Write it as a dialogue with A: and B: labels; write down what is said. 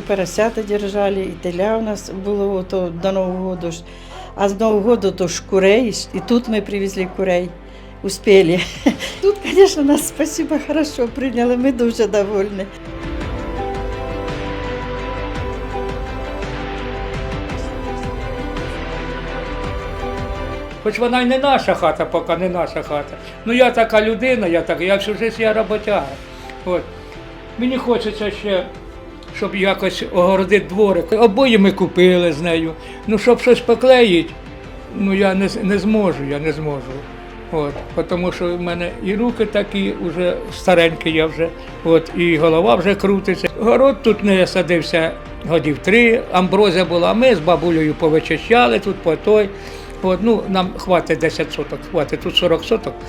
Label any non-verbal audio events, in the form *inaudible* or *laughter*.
A: поросята держали, і теля у нас було то до Нового ж. А з Нового года то ж курей, і тут ми привезли курей. Успели. *laughs* Тут, конечно, нас спасибо, хорошо прийняли, ми дуже довольні.
B: Хоч вона й не наша хата, поки не наша хата. Ну я така людина, я так, я всю життя я роботяга. От. Мені хочеться ще, щоб якось огородити дворик. Обоє ми купили з нею. Ну, щоб щось поклеїти, ну я не, не зможу, я не зможу. От, тому що в мене і руки такі, вже старенькі я вже, от, і голова вже крутиться. Город тут не садився годів три, амброзія була. Ми з бабулею повичищали тут по той. От, ну, нам хватить 10 соток, хватить тут 40 соток.